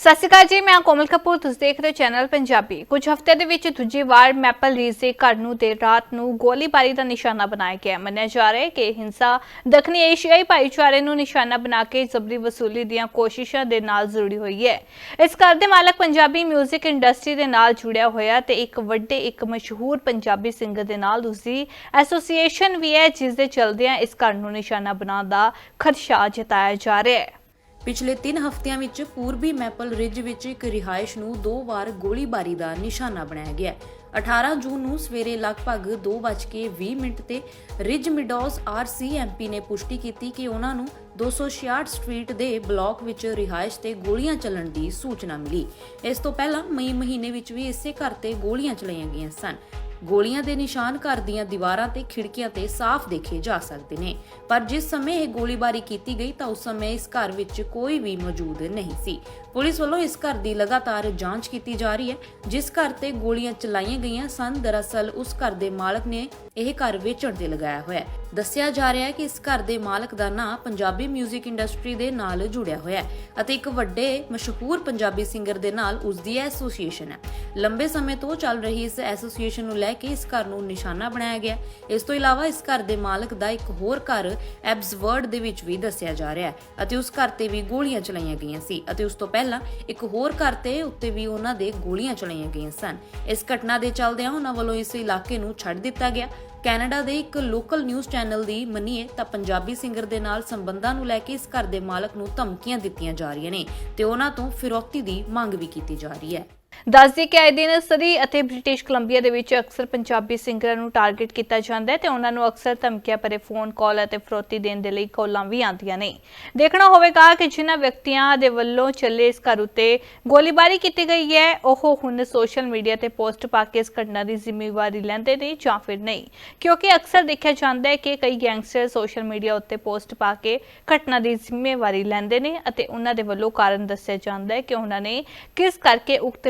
ਸਤਿ ਸ਼੍ਰੀ ਅਕਾਲ ਜੀ, ਮੈਂ ਕੋਮਲ ਕਪੂਰ, ਤੁਸੀਂ ਦੇਖ ਰਹੇ ਹੋ ਚੈਨਲ ਪੰਜਾਬੀ। ਕੁਝ ਹਫ਼ਤੇ ਦੇ ਵਿੱਚ ਦੂਜੀ ਵਾਰ ਮੈਪਲ ਰੀਜ ਦੇ ਘਰ ਨੂੰ ਦੇਰ ਰਾਤ ਨੂੰ ਗੋਲੀਬਾਰੀ ਦਾ ਨਿਸ਼ਾਨਾ ਬਣਾਇਆ ਗਿਆ। ਮੰਨਿਆ ਜਾ ਰਿਹਾ ਹੈ ਕਿ ਇਹ ਹਿੰਸਾ ਦੱਖਣੀ ਏਸ਼ੀਆਈ ਭਾਈਚਾਰੇ ਨੂੰ ਨਿਸ਼ਾਨਾ ਬਣਾ ਕੇ ਜ਼ਬਰੀ ਵਸੂਲੀ ਦੀਆਂ ਕੋਸ਼ਿਸ਼ਾਂ ਦੇ ਨਾਲ ਜੁੜੀ ਹੋਈ ਹੈ। ਇਸ ਘਰ ਦੇ ਮਾਲਕ ਪੰਜਾਬੀ 뮤직 ਇੰਡਸਟਰੀ ਦੇ ਨਾਲ ਜੁੜਿਆ ਹੋਇਆ ਤੇ ਇੱਕ ਵੱਡੇ, ਇੱਕ ਮਸ਼ਹੂਰ ਪੰਜਾਬੀ ਸਿੰਗਰ ਦੇ ਨਾਲ ਉਸਦੀ ਐਸੋਸੀਏਸ਼ਨ ਵੀ ਹੈ ਜਿਸ ਦੇ ਚਲਦਿਆਂ ਇਸ ਘਰ ਨੂੰ ਨਿਸ਼ਾਨਾ ਬਣਾਉਣ ਦਾ ਖਦਸ਼ਾ ਜਤਾਇਆ ਜਾ ਰਿਹਾ ਹੈ। ਪਿਛਲੇ 3 ਹਫ਼ਤਿਆਂ ਵਿੱਚ ਪੂਰਬੀ ਮੈਪਲ ਰਿਜ ਵਿੱਚ ਇੱਕ ਰਿਹਾਇਸ਼ ਨੂੰ ਦੋ ਵਾਰ ਗੋਲੀਬਾਰੀ ਦਾ ਨਿਸ਼ਾਨਾ ਬਣਾਇਆ ਗਿਆ ਹੈ। 18 ਜੂਨ ਨੂੰ ਸਵੇਰੇ ਲਗਭਗ 2:20 ਮਿੰਟ ਤੇ ਰਿਜ ਮਿਡੋਸ ਆਰਸੀਐਮਪੀ ਨੇ ਪੁਸ਼ਟੀ ਕੀਤੀ ਕਿ ਉਹਨਾਂ ਨੂੰ 266 ਸਟਰੀਟ ਦੇ ਬਲਾਕ ਵਿੱਚ ਰਿਹਾਇਸ਼ ਤੇ ਗੋਲੀਆਂ ਚੱਲਣ ਦੀ ਸੂਚਨਾ ਮਿਲੀ ਇਸ ਤੋਂ ਪਹਿਲਾਂ ਮਈ ਮਹੀਨੇ ਵਿੱਚ ਵੀ ਇਸੇ ਘਰ ਤੇ ਗੋਲੀਆਂ ਚਲਾਈਆਂ ਗਈਆਂ ਸਨ ਗੋਲੀਆਂ ਦੇ ਨਿਸ਼ਾਨ ਘਰ ਦੀਆਂ ਦੀਵਾਰਾਂ ਤੇ ਖਿੜਕੀਆਂ ਤੇ ਸਾਫ਼ ਦੇਖੇ ਜਾ ਸਕਦੇ ਨੇ। ਪਰ ਜਿਸ ਸਮੇਂ ਇਹ ਗੋਲੀਬਾਰੀ ਕੀਤੀ ਗਈ ਤਾਂ ਉਸ ਸਮੇਂ ਇਸ ਘਰ ਵਿੱਚ ਕੋਈ ਵੀ ਮੌਜੂਦ ਨਹੀਂ ਸੀ। ਪੁਲਿਸ ਵੱਲੋਂ ਇਸ ਘਰ ਦੀ ਲਗਾਤਾਰ ਜਾਂਚ ਕੀਤੀ ਜਾ ਰਹੀ ਹੈ। ਜਿਸ ਘਰ ਤੇ ਗੋਲੀਆਂ ਚਲਾਈਆਂ ਗਈਆਂ ਸਨ, ਦਰਅਸਲ ਉਸ ਘਰ ਦੇ ਮਾਲਕ ਨੇ ਇਹ ਘਰ ਵੇਚਣ ਤੇ ਲਗਾਇਆ ਹੋਇਆ ਹੈ। ਦੱਸਿਆ ਜਾ ਰਿਹਾ ਹੈ ਕਿ ਇਸ ਘਰ ਦੇ ਮਾਲਕ ਦਾ ਨਾਂ ਪੰਜਾਬੀ 뮤직 ਇੰਡਸਟਰੀ ਦੇ ਨਾਲ ਜੁੜਿਆ ਹੋਇਆ ਹੈ ਅਤੇ ਇੱਕ ਵੱਡੇ, ਮਸ਼ਹੂਰ ਪੰਜਾਬੀ ਸਿੰਗਰ ਦੇ ਨਾਲ ਉਸ ਦੀ ਐਸੋਸੀਏਸ਼ਨ ਹੈ। ਲੰਬੇ ਸਮੇਂ ਤੋਂ ਚੱਲ ਰਹੀ ਇਸ ਐਸੋਸੀਏਸ਼ਨ ਨੂੰ ਲੈ ਕੇ ਇਸ ਘਰ ਨੂੰ ਨਿਸ਼ਾਨਾ ਬਣਾਇਆ ਗਿਆ ਇਸ ਤੋਂ ਇਲਾਵਾ ਇਸ ਘਰ ਦੇ ਮਾਲਕ ਦਾ ਇੱਕ ਹੋਰ ਘਰ ਐਬਸਵਰਡ ਦੇ ਵਿੱਚ ਵੀ ਦੱਸਿਆ ਜਾ ਰਿਹਾ ਹੈ ਅਤੇ ਉਸ ਘਰ ਤੇ ਵੀ ਗੋਲੀਆਂ ਚਲਾਈਆਂ ਗਈਆਂ ਸੀ ਅਤੇ ਉਸ ਤੋਂ ਪਹਿਲਾਂ ਇੱਕ ਹੋਰ ਘਰ ਤੇ ਉੱਤੇ ਵੀ ਉਹਨਾਂ ਦੇ ਗੋਲੀਆਂ ਚਲਾਈਆਂ ਗਈਆਂ ਸਨ। ਇਸ ਘਟਨਾ ਦੇ ਚੱਲਦਿਆਂ ਉਹਨਾਂ ਵੱਲੋਂ ਇਸ ਇਲਾਕੇ ਨੂੰ ਛੱਡ ਦਿੱਤਾ ਗਿਆ ਕੈਨੇਡਾ ਦੇ ਇੱਕ ਲੋਕਲ ਨਿਊਜ਼ ਚੈਨਲ ਦੀ ਮੰਨੀਏ ਤਾਂ ਪੰਜਾਬੀ ਸਿੰਗਰ ਦੇ ਨਾਲ ਸੰਬੰਧਾਂ ਨੂੰ ਲੈ ਕੇ ਇਸ ਘਰ ਦੇ ਮਾਲਕ ਨੂੰ ਧਮਕੀਆਂ ਦਿੱਤੀਆਂ ਜਾ ਰਹੀਆਂ ਨੇ ਤੇ ਉਹਨਾਂ ਤੋਂ ਫਿਰੌਤੀ ਦੀ ਮੰਗ ਵੀ ਕੀਤੀ ਜਾ ਰਹੀ ਹੈ। ਦੱਸਦੀ ਕਿ ਆਏ ਦਿਨ ਸਰੀ ਅਤੇ ਬ੍ਰਿਟਿਸ਼ ਕੋਲੰਬੀਆ ਦੇ ਵਿੱਚ ਅਕਸਰ ਪੰਜਾਬੀ ਸਿੰਗਰਾਂ ਨੂੰ ਟਾਰਗੇਟ ਕੀਤਾ ਜਾਂਦਾ ਹੈ ਤੇ ਉਹਨਾਂ ਨੂੰ ਅਕਸਰ ਧਮਕੀਆਂ ਭਰੇ ਫੋਨ ਕਾਲ ਅਤੇ ਫਰੋਤੀ ਦੇਣ ਦੇ ਲਈ ਕਾਲਾਂ ਵੀ ਆਉਂਦੀਆਂ ਨੇ। ਦੇਖਣਾ ਹੋਵੇਗਾ ਕਿ ਜਿਨ੍ਹਾਂ ਵਿਅਕਤੀਆਂ ਦੇ ਵੱਲੋਂ ਚੱਲੇ ਇਸ ਘਰ ਉੱਤੇ ਗੋਲੀਬਾਰੀ ਕੀਤੀ ਗਈ ਹੈ, ਉਹ ਹੁਣ ਸੋਸ਼ਲ ਮੀਡੀਆ ਤੇ ਪੋਸਟ ਪਾ ਕੇ ਇਸ ਘਟਨਾ ਦੀ ਜ਼ਿੰਮੇਵਾਰੀ ਲੈਂਦੇ ਨੇ ਜਾਂ ਫਿਰ ਨਹੀਂ। ਕਿਉਂਕਿ ਅਕਸਰ ਦੇਖਿਆ ਜਾਂਦਾ ਹੈ ਕਿ ਕਈ ਗੈਂਗਸਟਰ ਸੋਸ਼ਲ ਮੀਡੀਆ ਉੱਤੇ ਪੋਸਟ ਪਾ ਕੇ ਘਟਨਾ ਦੀ ਜ਼ਿੰਮੇਵਾਰੀ ਲੈਂਦੇ ਨੇ ਅਤੇ ਉਹਨਾਂ ਦੇ ਵੱਲੋਂ ਕਾਰਨ ਦੱਸਿਆ ਜਾਂਦਾ ਹੈ ਕਿ ਉਹਨਾਂ ਨੇ ਕਿਸ ਕਰਕੇ ਉਕਤ